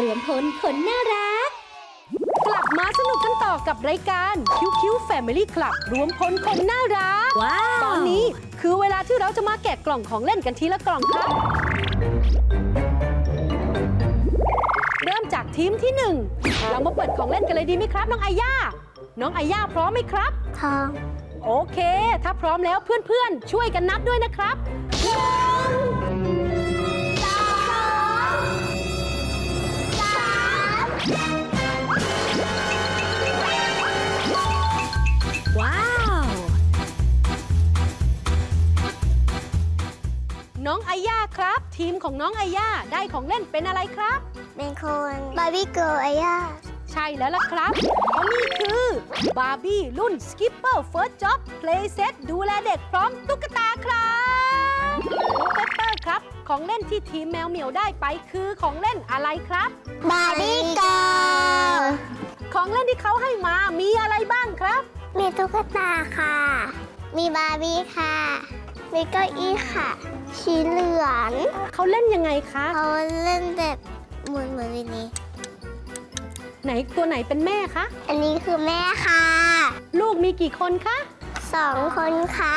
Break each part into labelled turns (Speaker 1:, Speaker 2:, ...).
Speaker 1: รวมพลคนน่ารัก
Speaker 2: กลับมาสนุกกันต่อกับรายการคิวคิวแฟมิลี่คลับรวมพลคนน่ารัก
Speaker 1: ว้าว
Speaker 2: ตอนนี้คือเวลาที่เราจะมาแกะกล่องของเล่นกันทีละกล่องครับ เริ่มจากทีมที่หนึ่งเรามาเปิดของเล่นกันเลยดีไหมครับ น้องอาย่า น้องอาย่าพร้อมไหมครับ
Speaker 3: ทอง
Speaker 2: โอเค ถ้าพร้อมแล้วเพื่อนๆ ช่วยกันนับด้วยนะครับ ย่าครับ ทีมของน้องอาย่าได้ของเล่นเป็นอะไรครับ
Speaker 3: เป็นคนบาร์บี้เกิร์ลอาย่า
Speaker 2: ใช่แล้วล่ะครับเพราะนี่คือบาร์บี้รุ่น Skipper First Job Playset ดูแลเด็กพร้อมตุ๊กตาครับน้องเปปเปอร์ครับ ของเล่นที่ทีมแมวเหมียวได้ไปคือของเล่นอะไรครับ
Speaker 3: บาร์บี้เกิร์ล
Speaker 2: ของเล่นที่เขาให้มามีอะไรบ้างครับ
Speaker 3: มีตุ๊กตาค่ะ มีบาร์บี้ค่ะ มีเก้าอี้ค่ะ สีเหลือง
Speaker 2: เขาเล่นยังไงคะ
Speaker 3: เขาเล่นแบบหมุนเหมือนวินนี้
Speaker 2: ไหนตัวไหนเป็นแม่คะ
Speaker 3: อันนี้คือแม่ค่ะ
Speaker 2: ลูกมีกี่คนคะ
Speaker 3: สองคนค่ะ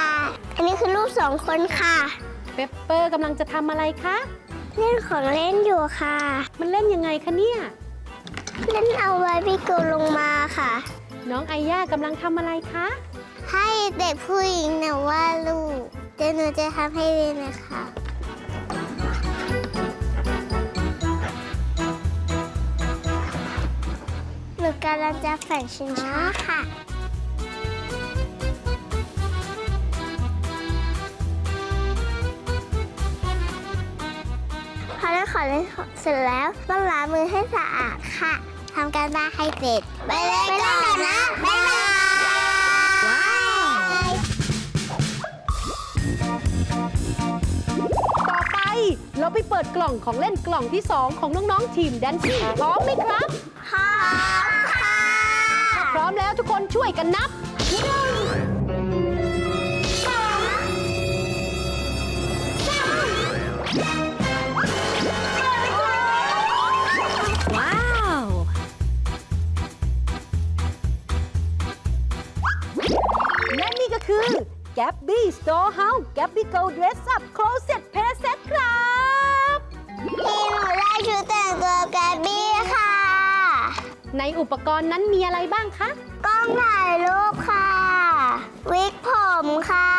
Speaker 3: อันนี้คือลูกสองคนค่ะ
Speaker 2: เปปเปอร์กำลังจะทำอะไรคะ
Speaker 3: เล่นของเล่นอยู่ค่ะ
Speaker 2: มันเล่นยังไงคะเนี่ย
Speaker 3: เล่นเอาบาร์บี้เกิร์ลลงมาค่ะ
Speaker 2: น้องไอย่ากำลังทำอะไรคะ
Speaker 3: ให้เด็กผู้หญิงนะว่าลูก เดี๋ยวหนูจะทำให้เลยนะคะ หนูกำลังจะแฝงชิงช้าค่ะ พอเล่นของเล่นเสร็จแล้วต้องล้างมือให้สะอาดค่ะทำการบ้านให้เสร็จไปเล่นก่อนนะบ๊ายบาย
Speaker 2: เราไปเปิดกล่องของเล่นกล่องที่ 2 ของน้อง ๆ ทีมแดนซี่พร้อมไหมครับ
Speaker 3: พร้อมค่ะ
Speaker 2: พร้อมแล้วทุกคนช่วยกันนับหนึ่ง
Speaker 1: ว้าว
Speaker 2: และนี่ก็คือ Gabby Storehouse Gabby Go Dress Up Closet Pair Set ครับ
Speaker 3: ทีมหนูได้ชุดแต่งตัวแกบบี้ค่ะ
Speaker 2: ในอุปกรณ์นั้นมีอะไรบ้างคะ
Speaker 3: กล้องถ่ายรูปค่ะ วิกผมค่ะ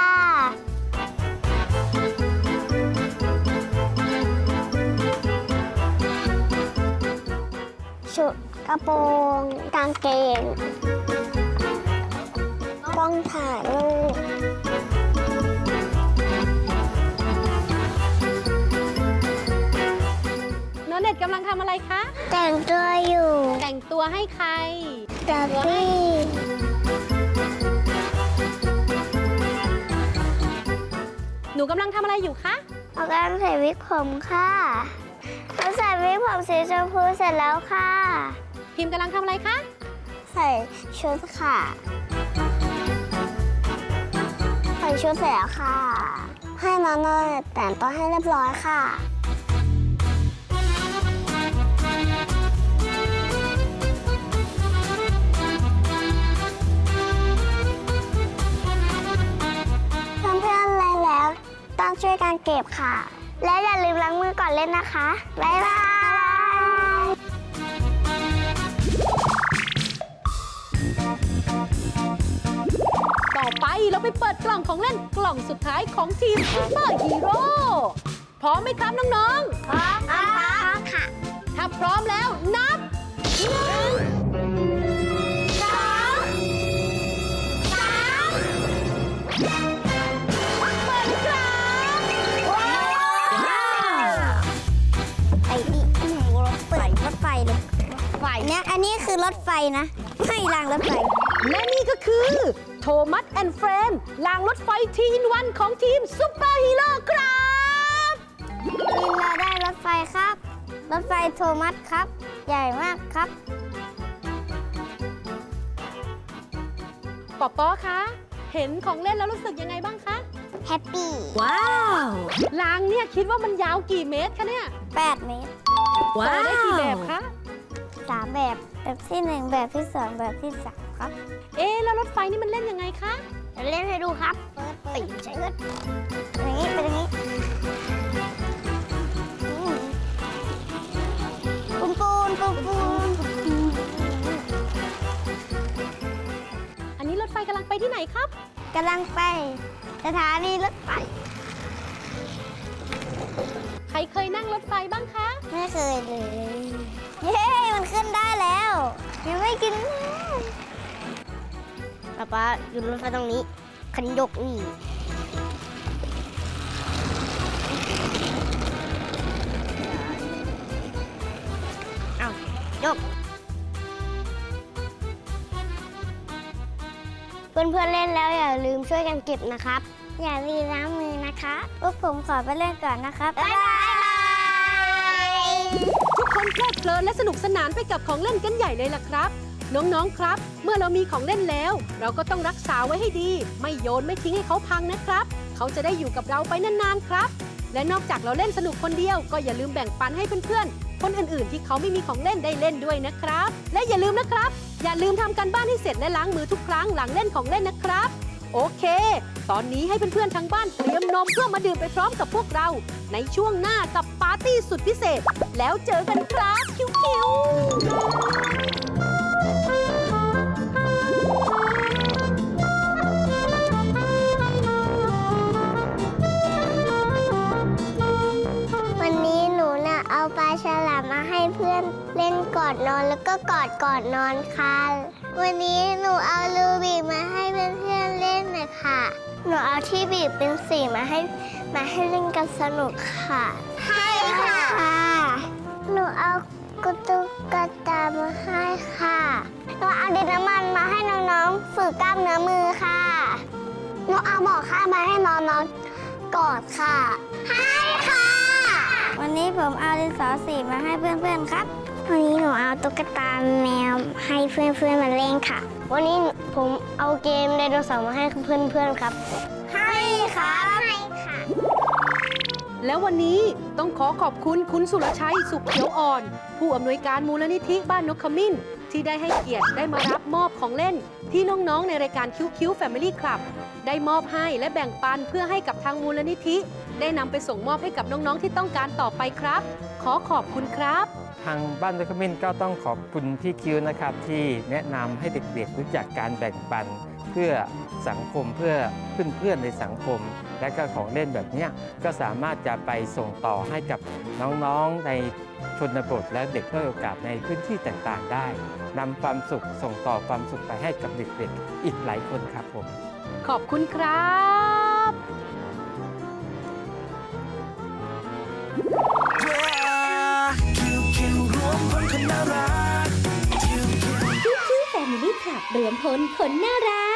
Speaker 3: ชุดกระโปรงกางเกง แต่งตัวอยู่
Speaker 2: แต่งตัวให้ใคร
Speaker 3: แกบบี้
Speaker 2: หนูกำลังทำอะไรอยู่คะ
Speaker 3: เอาการใส่วิกผมค่ะเราใส่วิกผมสีชมพูเสร็จแล้วค่ะ
Speaker 2: พิมพ์กำลังทำอะไรคะ
Speaker 3: ใส่ชุดค่ะ ใส่ชุดเสร็จแล้วค่ะ ให้น้องเนยแต่งตัวให้เรียบร้อยค่ะ ช่วยกันเก็บค่ะ และอย่าลืมล้างมือก่อนเล่นนะคะ บ๊ายบาย
Speaker 2: ต่อไปเราไปเปิดกล่องของเล่นกล่องสุดท้ายของทีมซูเปอร์ฮีโร่พร้อมไหมครับน้องๆ
Speaker 3: พร้อมค่ะค่ะ
Speaker 2: ถ้าพร้อมแล้วนับหนึ่ง คื
Speaker 3: อรถไฟนะ ไม่รางรถไฟ
Speaker 2: และนี่ก็คือโทมัสแอนด์เฟรนลางรถไฟทีนวันของทีมซูเปอร์ฮีโร่ครับ
Speaker 3: ทีมเราได้รถไฟครับ รถไฟโทมัสครับ ใหญ่มากครับ
Speaker 2: ปอปอคะเห็นของเล่นแล้วรู้สึกยังไงบ้างคะ
Speaker 3: แฮปปี้
Speaker 1: ว้าว
Speaker 2: รางเนี่ยคิดว่ามันยาวกี่เมตรคะเนี่ย
Speaker 3: 8 เมตร
Speaker 2: โซได้กี่แบบคะ
Speaker 3: สามแบบ แบบที่หนึ่งแบบที่สองแบบที่สามครับ
Speaker 2: เอ๊ะแล้วรถไฟนี่มันเล่นยังไงคะ
Speaker 3: จะเล่นให้ดูครับปิดใช้เงินอย่างนี้เป็นอย่างนี้อืมปูนปูนปูนปูน
Speaker 2: อันนี้รถไฟกำลังไปที่ไหนครับ
Speaker 3: กำลังไปสถานีรถไฟ
Speaker 2: ยนั่งรถไฟบ้างคะ
Speaker 3: ไม่เคยเลย เย้มันขึ้นได้แล้ว ยังไม่กินป๊าป๊าอยู่รถไฟตรงนี้ คันยกนี่เอายก เพื่อนๆเล่นแล้วอย่าลืมช่วยกันเก็บนะครับ อย่าลืมล้างมือนะคะพวกผมขอไปเล่นก่อนนะครับ บ๊ายบาย
Speaker 2: ทุกคนเพลิดเพลินและสนุกสนานไปกับของเล่นกันใหญ่เลยล่ะครับ น้องๆครับ เมื่อเรามีของเล่นแล้ว เราก็ต้องรักษาไว้ให้ดี ไม่โยนไม่ทิ้งให้เขาพังนะครับ เขาจะได้อยู่กับเราไปนานๆครับ และนอกจากเราเล่นสนุกคนเดียว ก็อย่าลืมแบ่งปันให้เพื่อนๆคนอื่นๆ ที่เขาไม่มีของเล่นได้เล่นด้วยนะครับ และอย่าลืมนะครับ อย่าลืมทำการบ้านให้เสร็จและล้างมือทุกครั้งหลังเล่นของเล่นนะครับโอเค ตอนนี้ให้เพื่อนๆทางบ้านเตรียมนมเพื่อมาดื่มไปพร้อมกับพวกเรา ในช่วงหน้ากับาร์ตี้สุดพิเศษ แล้วเจอกันครับคิวๆ
Speaker 3: วันนี้หนูน่ะเอาปลาฉลามมาให้เพื่อนเล่นกอนนอนแล้วก็กอดก่อนนอนค่ะ วันนี้หนูเอาลูบิกมาให้เพื่อนๆเล่นนะคะหนูเอาที่บีบเป็นสีมาให้มาให้เล่นกันสนุกค่ะ เอากุตุกตามาให้ค่ะหนูเอาดินน้ำมันมาให้น้องๆ ฝึกกล้ามเนื้อมือค่ะหนูเอาหมอข้ามาให้น้องๆกอดค่ะให้ค่ะ วันนี้ผมเอาดินสอสีมาให้เพื่อนๆครับ วันนี้หนูเอาตุ๊กตาแมวให้เพื่อนๆมาเล่นค่ะ วันนี้ผมเอาเกมไดโนเสาร์มาให้เพื่อนๆครับ ให้ครับให้ค่ะ
Speaker 2: แล้ววันนี้ต้องขอขอบคุณคุณสุรชัยสุขเขียวอ่อน ผู้อำนวยการมูลนิธิบ้านนกขมิ้น ที่ได้ให้เกียรติได้มารับมอบของเล่น ที่น้องๆในรายการคิ้วคิ้วแฟมิลี่คลับได้มอบให้และแบ่งปันเพื่อให้กับทางมูลนิธิ ได้นำไปส่งมอบให้กับน้องๆที่ต้องการต่อไปครับ ขอขอบคุณครับ
Speaker 4: ทางบ้านดอยขมิ้นก็ต้องขอบคุณพี่คิวนะครับ ที่แนะนำให้เด็กๆรู้จักการแบ่งปัน เพื่อสังคมเพื่อเพื่อนๆในสังคม และก็ของเล่นแบบเนี้ยก็สามารถจะไปส่งต่อให้กับน้องๆในชนบทและเด็กด้อยโอกาสในพื้นที่ต่างๆได้นำความสุขส่งต่อความสุขไปให้กับเด็กๆอีกหลายคนครับผม
Speaker 2: ขอบคุณครับ
Speaker 1: คิวคิวแฟมิลี่คลับรวมพลคนน่ารัก